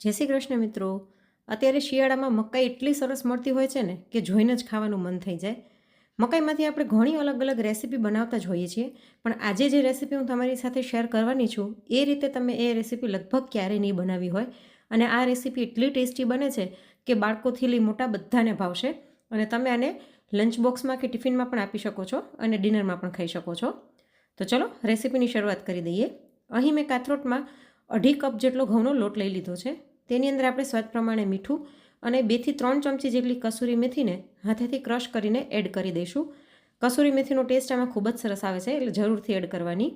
જય શ્રી કૃષ્ણ મિત્રો. અત્યારે શિયાળામાં મકાઈ એટલી સરસ મળતી હોય છે ને કે જોઈને જ ખાવાનું મન થઈ જાય. મકાઈમાંથી આપણે ઘણી અલગ અલગ રેસીપી બનાવતા જ હોઈએ છીએ, પણ આજે જે રેસીપી હું તમારી સાથે શેર કરવાની છું, એ રીતે તમે એ રેસીપી લગભગ ક્યારેય નહીં બનાવી હોય. અને આ રેસીપી એટલી ટેસ્ટી બને છે કે બાળકોથી લઈ મોટા બધાને ભાવશે. અને તમે આને લંચ બોક્સમાં કે ટિફિનમાં પણ આપી શકો છો અને ડિનરમાં પણ ખાઈ શકો છો. તો ચલો રેસીપીની શરૂઆત કરી દઈએ. અહીં મેં કાથરોટમાં અઢી કપ જેટલો ઘઉંનો લોટ લઈ લીધો છે. તેની અંદર આપણે સ્વાદ પ્રમાણે મીઠું અને બેથી ત્રણ ચમચી જેટલી કસૂરી મેથીને હાથેથી ક્રશ કરીને એડ કરી દઈશું. કસૂરી મેથીનો ટેસ્ટ આમાં ખૂબ જ સરસ આવે છે, એટલે જરૂરથી એડ કરવાની.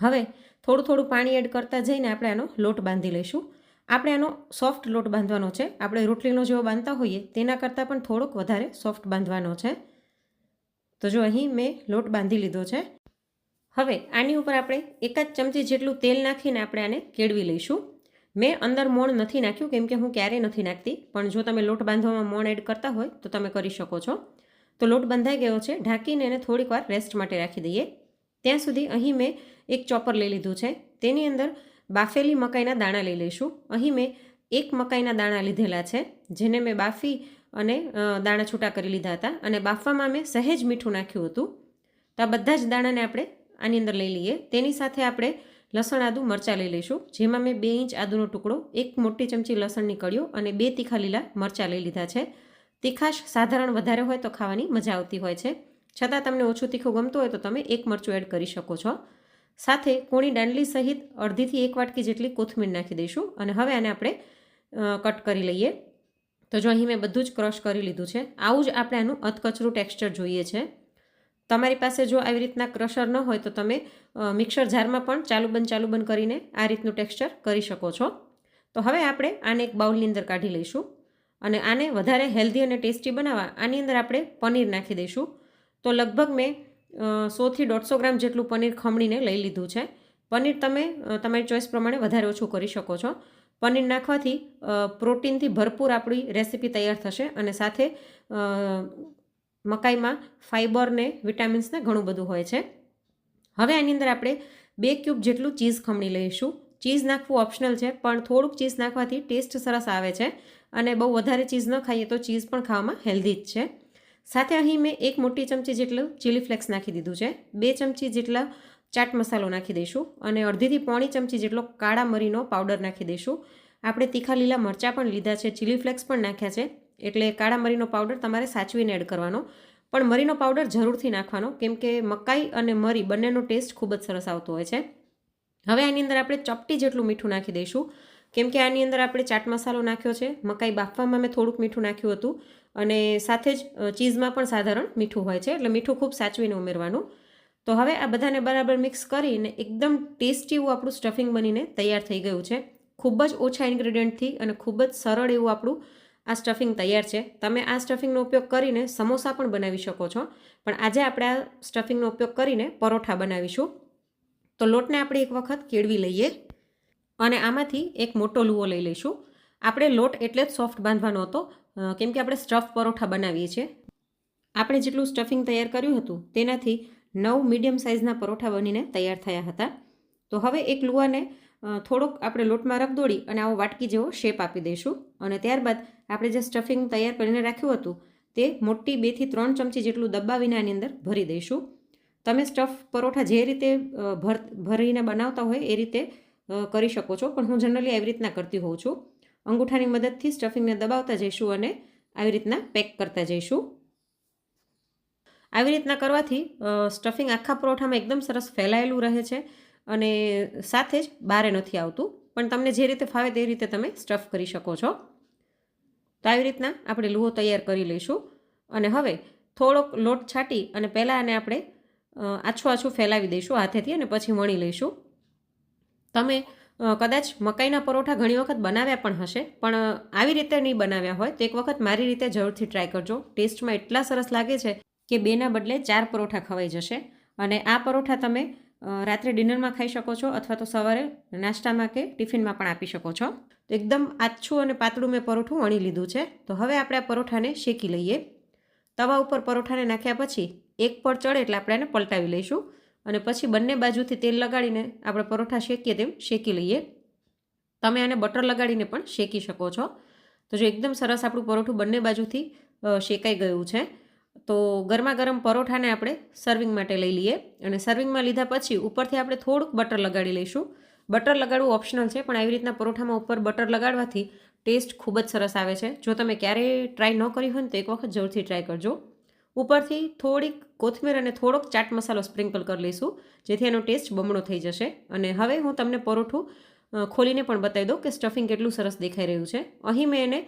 હવે થોડું થોડું પાણી એડ કરતાં જઈને આપણે આનો લોટ બાંધી લઈશું. આપણે આનો સોફ્ટ લોટ બાંધવાનો છે. આપણે રોટલીનો જેવો બાંધતા હોઈએ તેના કરતાં પણ થોડોક વધારે સોફ્ટ બાંધવાનો છે. તો જો અહીં મેં લોટ બાંધી લીધો છે. હવે આની ઉપર આપણે એકાદ ચમચી જેટલું તેલ નાખીને આપણે આને કેળવી લઈશું. મેં અંદર મોણ નથી નાખ્યું, કેમ કે હું ક્યારેય નથી નાખતી. પણ જો તમે લોટ બાંધવામાં મોણ એડ કરતા હોય, તો તમે કરી શકો છો. તો લોટ બંધાઈ ગયો છે, ઢાંકીને એને થોડીક વાર રેસ્ટ માટે રાખી દઈએ. ત્યાં સુધી અહીં મેં એક ચોપર લઈ લીધું છે. તેની અંદર બાફેલી મકાઈના દાણા લઈ લઈશું. અહીં મેં એક મકાઈના દાણા લીધેલા છે, જેને મેં બાફી અને દાણા છૂટા કરી લીધા હતા. અને બાફવામાં મેં સહેજ મીઠું નાખ્યું હતું. તો આ બધા જ દાણાને આપણે આની અંદર લઈ લઈએ. તેની સાથે આપણે લસણ, આદું, મરચાં લઈ લઈશું. જેમાં મેં બે ઇંચ આદુનો ટુકડો, એક મોટી ચમચી લસણની કળીઓ અને બે તીખા લીલા મરચાં લઈ લીધા છે. તીખાશ સાધારણ વધારે હોય તો ખાવાની મજા આવતી હોય છે. છતાં તમને ઓછું તીખું ગમતું હોય તો તમે એક મરચું એડ કરી શકો છો. સાથે કોણી દાંડલી સહિત અડધીથી એક વાટકી જેટલી કોથમીર નાખી દઈશું અને હવે આને આપણે કટ કરી લઈએ. તો જો અહીં મેં બધું જ ક્રશ કરી લીધું છે. આવું જ આપણે આનું અધકચરું ટેક્સચર જોઈએ છે. તમારી પાસે જો આવી રીતના ક્રશર ન હોય તો તમે મિક્સર જારમાં પણ ચાલુ બંધ ચાલુ બંધ કરીને આ રીતનું ટેક્સચર કરી શકો છો. તો હવે આપણે આને એક બાઉલની અંદર કાઢી લઈશું અને આને વધારે હેલ્ધી અને ટેસ્ટી બનાવવા આની અંદર આપણે પનીર નાખી દઈશું. તો લગભગ મેં સોથી દોઢસો ગ્રામ જેટલું પનીર ખમણીને લઈ લીધું છે. પનીર તમે તમારી ચોઈસ પ્રમાણે વધારે ઓછું કરી શકો છો. પનીર નાખવાથી પ્રોટીનથી ભરપૂર આપણી રેસીપી તૈયાર થશે અને સાથે મકાઈમાં ફાઇબર ને વિટામિન્સને ઘણું બધું હોય છે. હવે આની અંદર આપણે બે ક્યુબ જેટલું ચીઝ ખમણી લઈશું. ચીઝ નાખવું ઓપ્શનલ છે, પણ થોડુંક ચીઝ નાખવાથી ટેસ્ટ સરસ આવે છે અને બહુ વધારે ચીઝ ન ખાઈએ તો ચીઝ પણ ખાવામાં હેલ્ધી જ છે. સાથે અહીં મેં એક મોટી ચમચી જેટલું ચીલી ફ્લેક્સ નાખી દીધું છે. બે ચમચી જેટલા ચાટ મસાલો નાખી દઈશું અને અડધીથી પોણી ચમચી જેટલો કાળા મરીનો પાવડર નાખી દઈશું. આપણે તીખા લીલા મરચાં પણ લીધા છે ચીલી ફ્લેક્સ પણ નાખ્યા છે. એટલે કાળા મરીનો પાવડર તમારે સાચવીને એડ કરવાનો. પણ મરીનો પાવડર જરૂરથી નાખવાનો, કેમ કે મકાઈ અને મરી બંનેનો ટેસ્ટ ખૂબ જ સરસ આવતો હોય છે. હવે આની અંદર આપણે ચપટી જેટલું મીઠું નાખી દઈશું. કેમ કે આની અંદર આપણે ચાટ મસાલો નાખ્યો છે. મકાઈ બાફવામાં મેં થોડુંક મીઠું નાખ્યું હતું. અને સાથે જ ચીઝમાં પણ સાધારણ મીઠું હોય છે. એટલે મીઠું ખૂબ સાચવીને ઉમેરવાનું. તો હવે આ બધાને બરાબર મિક્સ કરીને એકદમ ટેસ્ટી એવું આપણું સ્ટફિંગ બનીને તૈયાર થઈ ગયું છે. ખૂબ જ ઓછા ઇન્ગ્રેડિયન્ટથી અને ખૂબ જ સરળ એવું આપણું આ સ્ટફિંગ તૈયાર છે. તમે આ સ્ટફિંગનો ઉપયોગ કરીને સમોસા પણ બનાવી શકો છો. પણ આજે આપણે આ સ્ટફિંગનો ઉપયોગ કરીને પરોઠા બનાવીશું. તો લોટને આપણે એક વખત કેળવી લઈએ અને આમાંથી એક મોટો લુવો લઈ લઈશું. આપણે લોટ એટલે જ સોફ્ટ બાંધવાનો હતો. કેમ કે આપણે સ્ટફ પરોઠા બનાવીએ છીએ. આપણે જેટલું સ્ટફિંગ તૈયાર કર્યું હતું તેનાથી નવ મીડિયમ સાઇઝના પરોઠા બનીને તૈયાર થયા હતા. તો હવે એક લુવાને થોડોક આપણે લોટમાં રગદોડી અને આવો વાટકી જેવો શેપ આપી દઈશું. અને ત્યારબાદ આપણે જે સ્ટફિંગ તૈયાર કરીને રાખ્યું હતું, તે મોટી બેથી ત્રણ ચમચી જેટલું દબાવીને આની અંદર ભરી દઈશું. તમે સ્ટફ પરોઠા જે રીતે ભર, ભરીને બનાવતા હોય એ રીતે કરી શકો છો. પણ હું જનરલી આવી રીતના કરતી હોઉં છું. અંગૂઠાની મદદથી સ્ટફિંગને દબાવતા જઈશું અને આવી રીતના પેક કરતા જઈશું. આવી રીતના કરવાથી સ્ટફિંગ આખા પરોઠામાં એકદમ સરસ ફેલાયેલું રહે છે. અને સાથે જ બારે નથી આવતું. પણ તમને જે રીતે ફાવે તે રીતે તમે સ્ટફ કરી શકો છો. તો આવી રીતના આપણે લુહો તૈયાર કરી લઈશું. અને હવે થોડોક લોટ છાંટી અને પહેલાં આને આપણે આછું આછું ફેલાવી દઈશું હાથેથી અને પછી વણી લઈશું. તમે કદાચ મકાઈના પરોઠા ઘણી વખત બનાવ્યા પણ હશે, પણ આવી રીતે નહીં બનાવ્યા હોય તો એક વખત મારી રીતે જરૂરથી ટ્રાય કરજો. ટેસ્ટમાં એટલા સરસ લાગે છે કે બેના બદલે ચાર પરોઠા ખવાઈ જશે. અને આ પરોઠા તમે રાત્રે ડિનરમાં ખાઈ શકો છો અથવા તો સવારે નાસ્તામાં કે ટિફિનમાં પણ આપી શકો છો. તો એકદમ આછું અને પાતળું મેં પરોઠું વણી લીધું છે. તો હવે આપણે આ પરોઠાને શેકી લઈએ. તવા ઉપર પરોઠાને નાખ્યા પછી એક પર ચડે એટલે આપણે એને પલટાવી લઈશું અને પછી બંને બાજુથી તેલ લગાડીને આપણે પરોઠા શેકીએ તેમ શેકી લઈએ. તમે આને બટર લગાડીને પણ શેકી શકો છો. તો જો એકદમ સરસ આપણું પરોઠું બંને બાજુથી શેકાઈ ગયું છે. તો ગરમા ગરમ પરોઠાને આપણે સર્વિંગ માટે લઈ લઈએ અને સર્વિંગમાં લીધા પછી ઉપરથી આપણે થોડુંક બટર લગાડી લઈશું. બટર લગાડવું ઓપ્શનલ છે, પણ આવી રીતના પરોઠામાં ઉપર બટર લગાડવાથી ટેસ્ટ ખૂબ જ સરસ આવે છે. જો તમે ક્યારેય ટ્રાય ન કરી હોય ને તો એક વખત જરૂરથી ટ્રાય કરજો. ઉપરથી થોડીક કોથમીર અને થોડોક ચાટ મસાલો સ્પ્રિંકલ કરી લઈશું, જેથી એનો ટેસ્ટ બમણો થઈ જશે. અને હવે હું તમને પરોઠું ખોલીને પણ બતાવી દઉં કે સ્ટફિંગ કેટલું સરસ દેખાઈ રહ્યું છે. અહીં મેં એને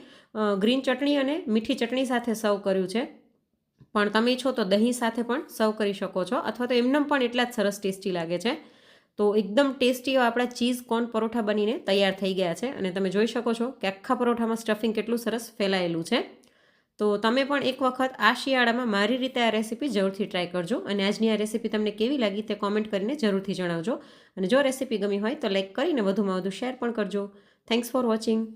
ગ્રીન ચટણી અને મીઠી ચટણી સાથે સર્વ કર્યું છે. પણ તમે છો તો દહીં સાથે પણ સર્વ કરી શકો છો. અથવા તો એમનેમ પણ એટલા જ સરસ ટેસ્ટી લાગે છે. તો એકદમ ટેસ્ટી આપણા ચીઝ કોર્ન પરોઠા બનીને તૈયાર થઈ ગયા છે. અને તમે જોઈ શકો છો કે આખા પરોઠામાં સ્ટફિંગ કેટલું સરસ ફેલાયેલું છે. તો તમે પણ એક વખત આ શિયાળામાં મારી રીતે આ રેસીપી જરૂરથી ટ્રાય કરજો. અને આજની આ રેસીપી તમને કેવી લાગી તે કોમેન્ટ કરીને જરૂરથી જણાવજો. અને જો રેસીપી ગમી હોય તો લાઇક કરીને વધુમાં વધુ શેર પણ કરજો. Thanks for watching.